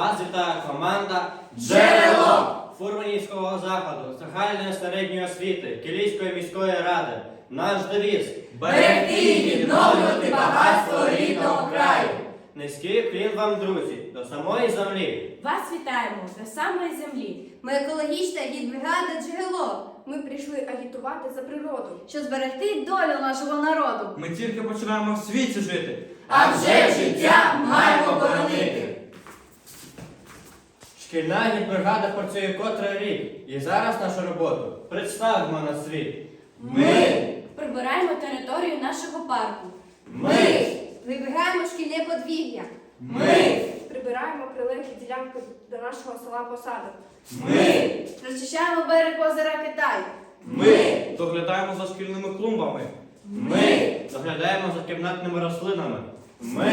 Вас вітає команда Джерело! Фурманівського заходу, загальної середньої освіти, Кілійської міської ради. Наш девіз Берегти і відновлювати багатство рідного краю. Низький клін вам, друзі, до самої землі. Вас вітаємо до самої землі. Ми екологічна гідбригада джерело. Ми прийшли агітувати за природу, щоб зберегти долю нашого народу. Ми тільки починаємо в світі жити. А вже життя маємо боронити. Шкільна гідбригада працює котрий рік. І зараз нашу роботу представимо на світ. Ми, Прибираємо територію нашого парку. ми, Вибігаємо шкільне подвір'я. ми, Прибираємо прилеглі ділянки до нашого села посадок. ми, Розчищаємо берег озера Китай. ми, Доглядаємо за шкільними клумбами. ми, Доглядаємо за кімнатними рослинами. ми,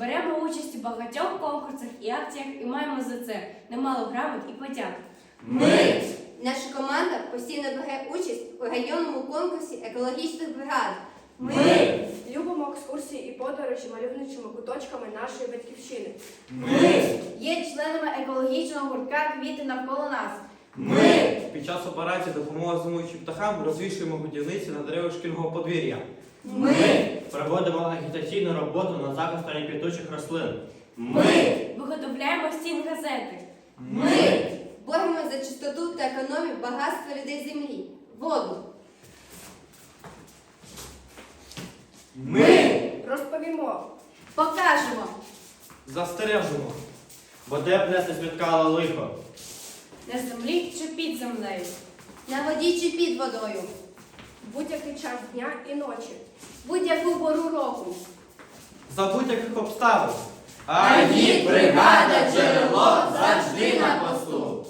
Беремо участь у багатьох конкурсах і акціях і маємо за це немало грамот і подяк. ми, Наша команда постійно бере участь у районному конкурсі екологічних бригад. ми, любимо екскурсії і подорожі мальовничими куточками нашої батьківщини. ми, Є членами екологічного гуртка квіти навколо нас. ми, Під час операції допомоги зимуючим птахам розвішуємо годівниці на деревах шкільного подвір'я. ми, Проводимо агітаційну роботу на захист ранньоквітучих рослин. ми, Виготовляємо стін газети. ми, Боремося за чистоту та економію багатства людей землі. Воду. ми, Розповімо. Покажемо. Застережемо. Бо де б не спіткало лихо. На землі чи під землею. На воді чи під водою. Будь-який час дня і ночі. Будь-яку пору року. За будь-яких обставин. а їх бригада джерело завжди на посту.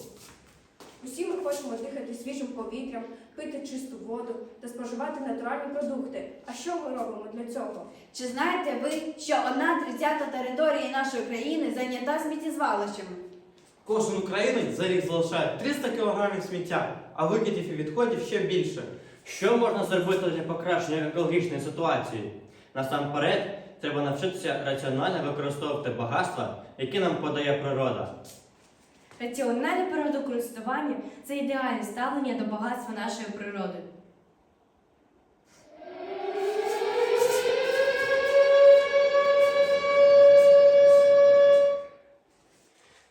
Усі ми хочемо дихати свіжим повітрям, пити чисту воду та споживати натуральні продукти. А що ми робимо для цього? Чи знаєте ви, що одна тридцята території нашої країни зайнята сміттєзвалищами? Кожен українець за рік залишає 300 кг сміття, а викидів і відходів ще більше. Що можна зробити для покращення екологічної ситуації? Насамперед, треба навчитися раціонально використовувати багатства, які нам подає природа. Раціональне природокористування це ідеальне ставлення до багатства нашої природи.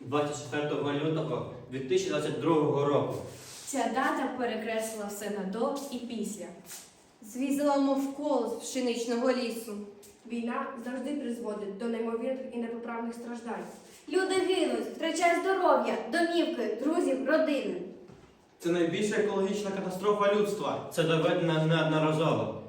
– 24 лютого 2022 року. Ця дата перекреслила все на до і після. Звізила мов колос пшеничного лісу. Війна завжди призводить до неймовірних і непоправних страждань. Люди гинуть, втрачають здоров'я, домівки, друзів, родини. Це найбільша екологічна катастрофа людства. Це доведено неодноразово.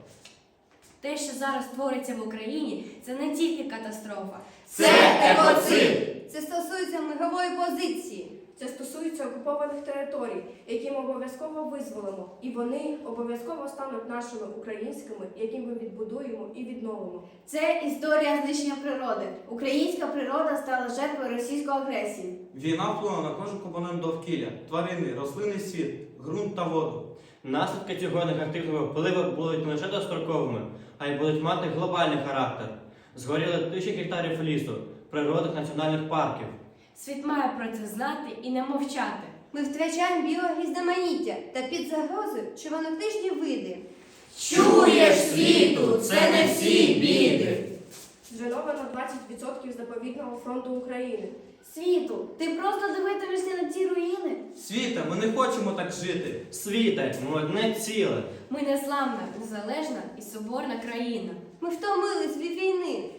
Те, що зараз твориться в Україні, це не тільки катастрофа. Це екоцид. Це стосується мирової позиції. Це стосується окупованих територій, які ми обов'язково визволимо, і вони обов'язково стануть нашими українськими, які ми відбудуємо і відновимо. Це історія знищення природи. Українська природа стала жертвою російської агресії. Війна вплинула на кожен компонент довкілля, тварини, рослинний світ, ґрунт та воду. Наслідки цього негативного впливу будуть не лише достроковими, а й будуть мати глобальний характер. Згоріли тисячі гектарів лісу, природних національних парків. Світ має про це знати і не мовчати. Ми втрачаємо біорізноманіття та під загрозою червонокнижні види. Чуєш світу, це не всі біди. Зруйновано 20% заповідного фронту України. Світу, ти просто дивитимешся на ці руїни. Світа, ми не хочемо так жити. Світе, ми одне ціле. Ми незламна, незалежна і соборна країна. Ми втомились від війни.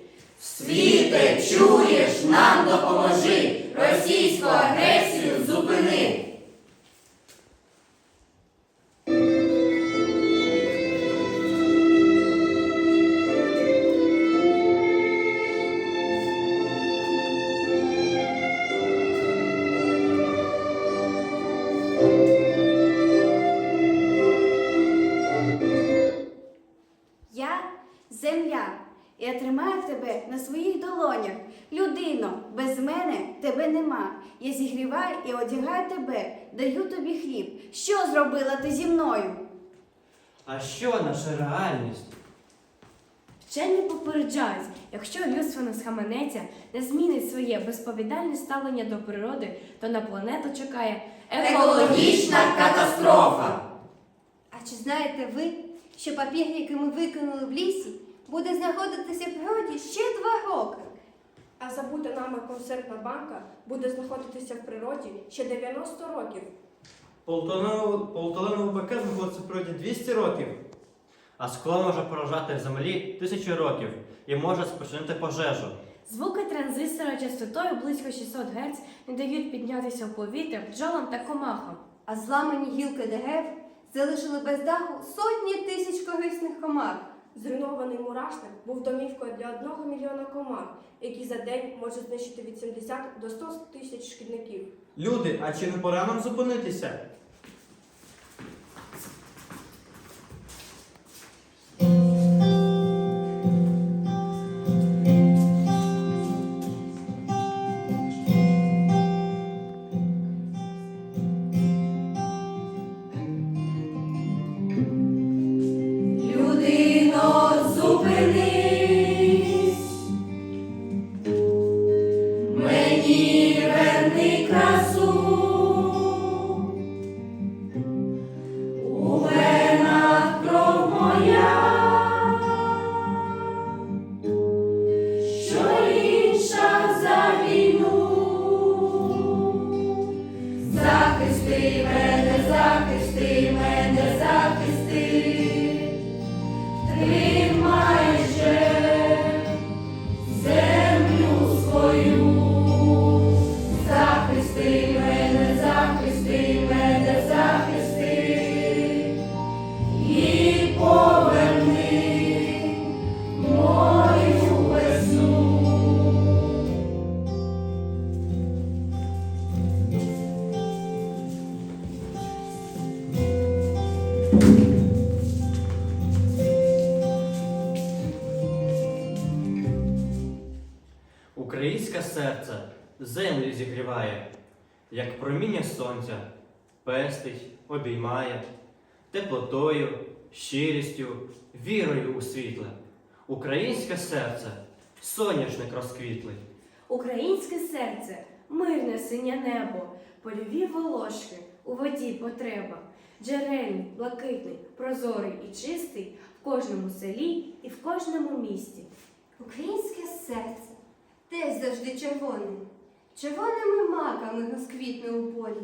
Світе, чуєш, нам допоможи, російську агресію зупини. Тебе нема. Я зігріваю і одягаю тебе, даю тобі хліб. Що зробила ти зі мною? А що наша реальність? Вчені попереджають, якщо людство не схаменеться, не змінить своє безповідальне ставлення до природи, то на планету чекає Екологічна катастрофа. А чи знаєте ви, що папір, який ми викинули в лісі, буде знаходитися в природі ще два роки? А забута нами консервна банка буде знаходитися в природі ще 90 років. Полтоленовий пакет знаходиться в природі 200 років. А скло може поражати в землі тисячі років і може спричинити пожежу. Звуки транзистора частотою близько 600 Гц не дають піднятися в повітря бджолам та комахам. А зламані гілки дерев залишили без даху сотні тисяч корисних комах. Зруйнований мурашник був домівкою для одного мільйона комах, які за день можуть знищити від 70 до 100 тисяч шкідників. Люди, а чи не пора нам зупинитися? Захисти мене, захисти мене, землю зігріває, як проміння сонця, пестить, обіймає, теплотою, щирістю, вірою у світле. Українське серце соняшник розквітлий. Українське серце, мирне синє небо, польові волошки, у воді потреба, джерельний, блакитний, прозорий і чистий в кожному селі і в кожному місті. Українське серце теж завжди червоне. Червоними маками розквітне у полі.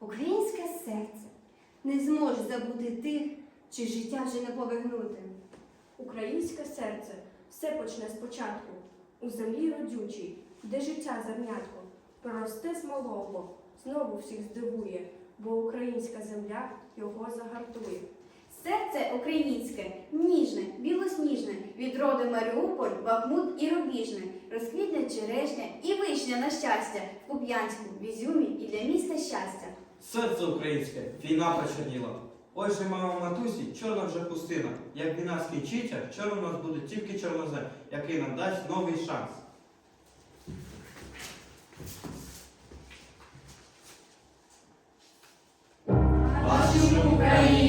Українське серце не зможе забути тих, чи життя вже не повернути. Українське серце все почне спочатку, у землі родючій, де життя зернятко, проросте з малого, знову всіх здивує, бо українська земля його загартує. Серце українське, ніжне, білосніжне, від роду Маріуполь, Бахмут і Рубіжне, розквітне черешня і вишня на щастя в Куп'янську, в Ізюмі і для міста щастя. Серце українське, війна почерніла. Ой же мама матусі, чорна вже пустина. Як війна скінчиться, вчора у нас буде тільки чорнозем, який нам дасть новий шанс. Вашу Україну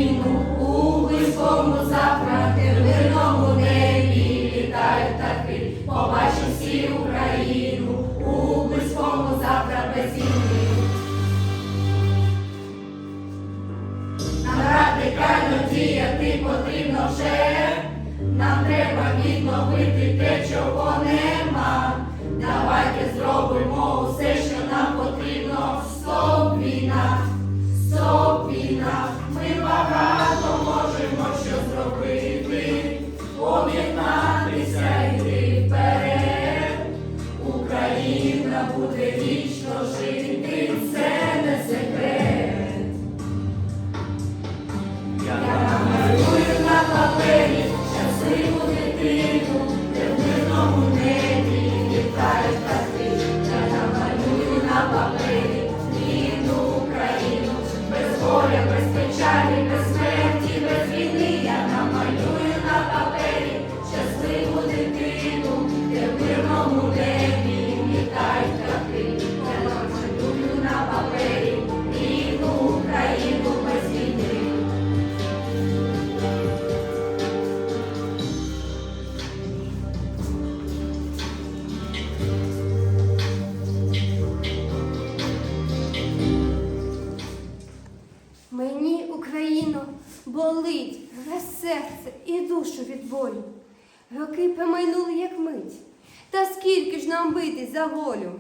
волю?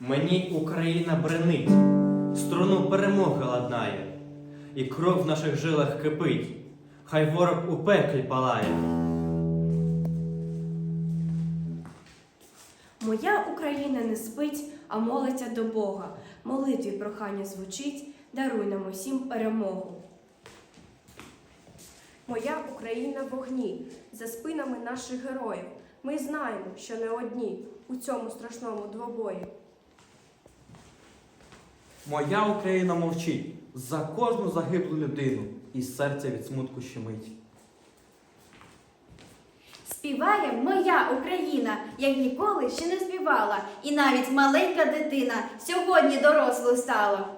Мені Україна бренить, струну перемоги ладнає, і кров в наших жилах кипить, хай ворог у пеклі палає. Моя Україна не спить, а молиться до Бога. Молитві прохання звучить, даруй нам усім перемогу. Моя Україна в вогні, за спинами наших героїв. Ми знаємо, що не одні у цьому страшному двобої. Моя Україна мовчить за кожну загиблу людину, і серце від смутку щемить. Співає моя Україна, як ніколи ще не співала, і навіть маленька дитина сьогодні дорослою стала.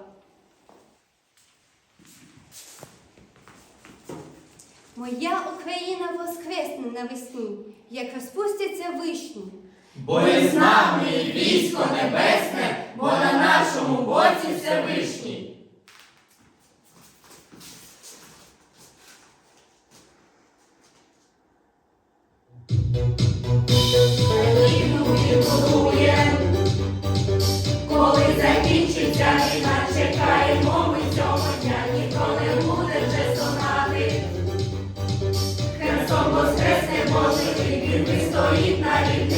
Моя Україна воскресне навесні, як розпустяться вишні. Бо із нами військо небесне, бо на нашому боці Всевишній. Війну Херсон воскресне